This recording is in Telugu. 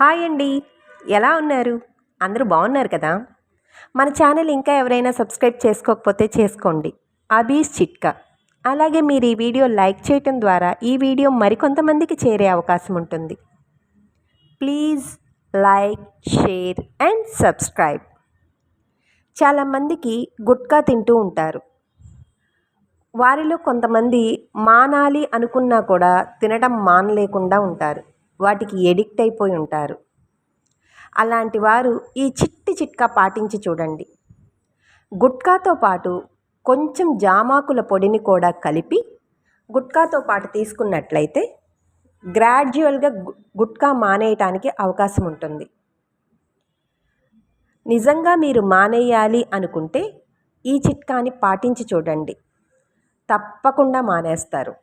హాయ్ అండి. ఎలా ఉన్నారు? అందరూ బాగున్నారు కదా? మన ఛానల్ ఇంకా ఎవరైనా సబ్స్క్రైబ్ చేసుకోకపోతే చేసుకోండి. అబీస్ చిట్కా. అలాగే మీరు ఈ వీడియో లైక్ చేయటం ద్వారా ఈ వీడియో మరికొంతమందికి చేరే అవకాశం ఉంటుంది. Please like share and subscribe. చాలామందికి గుట్కా తింటూ ఉంటారు. వారిలో కొంతమంది మానాలి అనుకున్నా కూడా తినడం మానలేకుండా ఉంటారు. వాటికి ఎడిక్ట్ అయిపోయి ఉంటారు. అలాంటి వారు ఈ చిట్టి చిట్కా పాటించి చూడండి. గుట్కాతో పాటు కొంచెం జామాకుల పొడిని కూడా కలిపి గుట్కాతో పాటు తీసుకున్నట్లయితే గ్రాడ్యువల్గా గుట్కా మానేయటానికి అవకాశం ఉంటుంది. నిజంగా మీరు మానేయాలి అనుకుంటే ఈ చిట్కాని పాటించి చూడండి. తప్పకుండా మానేస్తారు.